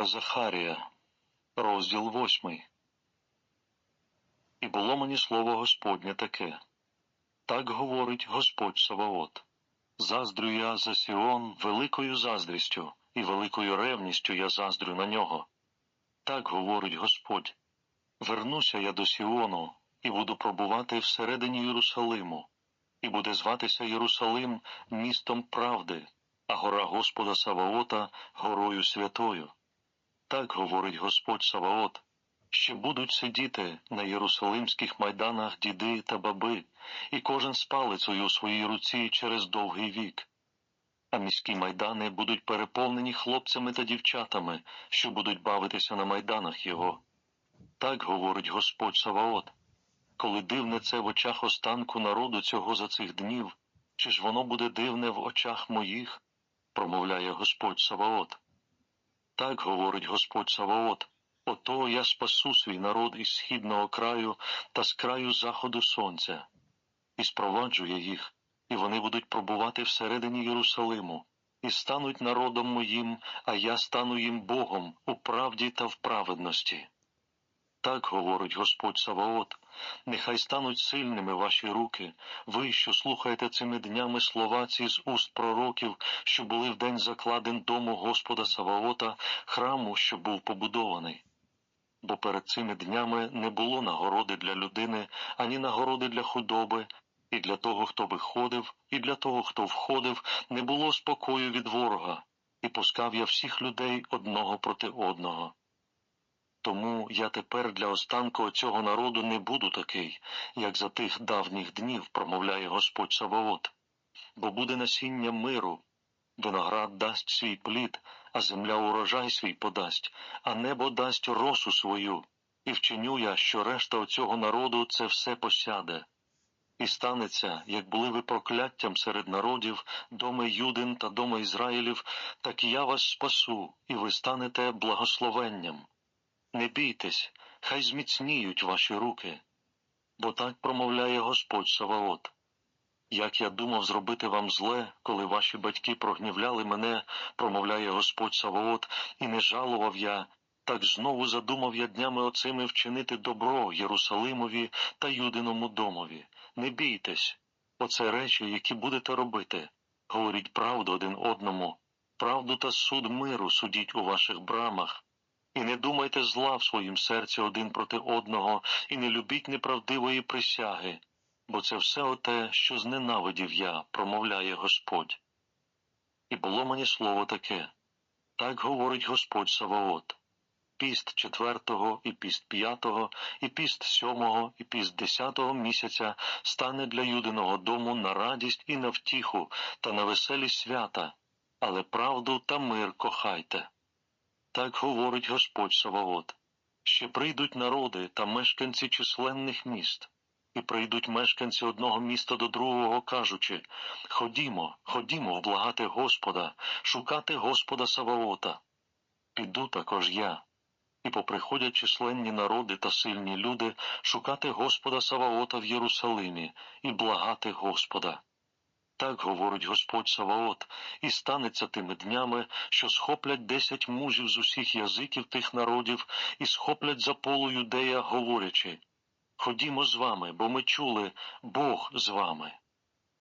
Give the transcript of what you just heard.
Захарія, розділ восьмий. І було мені слово Господнє таке. Так говорить Господь Саваот. Заздрю я за Сіон великою заздрістю, і великою ревністю я заздрю на нього. Так говорить Господь. Вернуся я до Сіону і буду пробувати всередині Єрусалиму, і буде зватися Єрусалим містом правди, а гора Господа Саваота горою святою. Так говорить Господь Саваот, ще будуть сидіти на єрусалимських майданах діди та баби, і кожен з палицею у своїй руці через довгий вік. А міські майдани будуть переповнені хлопцями та дівчатами, що будуть бавитися на майданах його. Так говорить Господь Саваот. Коли дивне це в очах останку народу цього за цих днів, чи ж воно буде дивне в очах моїх? промовляє Господь Саваот. Так говорить Господь Саваот, ото я спасу свій народ із східного краю та з краю заходу сонця, і спроваджу я їх, і вони будуть пробувати всередині Єрусалиму, і стануть народом моїм, а я стану їм Богом у правді та в праведності. Так говорить Господь Саваот, нехай стануть сильними ваші руки, ви, що слухаєте цими днями слова ці з уст пророків, що були в день закладен дому Господа Саваота, храму, що був побудований. Бо перед цими днями не було нагороди для людини, ані нагороди для худоби, і для того, хто виходив, і для того, хто входив, не було спокою від ворога, і пускав я всіх людей одного проти одного. Тому я тепер для останку цього народу не буду такий, як за тих давніх днів, промовляє Господь Саваот, бо буде насіння миру, виноград дасть свій плід, а земля урожай свій подасть, а небо дасть росу свою, і вчиню я, що решта оцього народу це все посяде. І станеться, як були ви прокляттям серед народів, доми Юдин та доми Ізраїлів, так я вас спасу, і ви станете благословенням. Не бійтесь, хай зміцніють ваші руки, бо так промовляє Господь Саваот. Як я думав зробити вам зле, коли ваші батьки прогнівляли мене, промовляє Господь Саваот, і не жалував я, так знову задумав я днями оцими вчинити добро Єрусалимові та Юдиному домові. Не бійтесь, оце речі, які будете робити. Говоріть правду один одному, правду та суд миру судіть у ваших брамах. І не думайте зла в своїм серці один проти одного, і не любіть неправдивої присяги, бо це все оте, що зненавидів я, промовляє Господь. І було мені слово таке так говорить Господь Саваот. Піст четвертого, і піст п'ятого, і піст сьомого, і піст десятого місяця стане для юдиного дому на радість і на втіху та на веселі свята, але правду та мир кохайте. Так говорить Господь Саваот. Ще прийдуть народи та мешканці численних міст, і прийдуть мешканці одного міста до другого, кажучи Ходімо, ходімо вблагати Господа, шукати Господа Саваота. Піду також я. І поприходять численні народи та сильні люди шукати Господа Саваота в Єрусалимі і благати Господа. Так говорить Господь Саваот, і станеться тими днями, що схоплять десять мужів з усіх язиків тих народів і схоплять за полу юдея, говорячи Ходімо з вами, бо ми чули Бог з вами.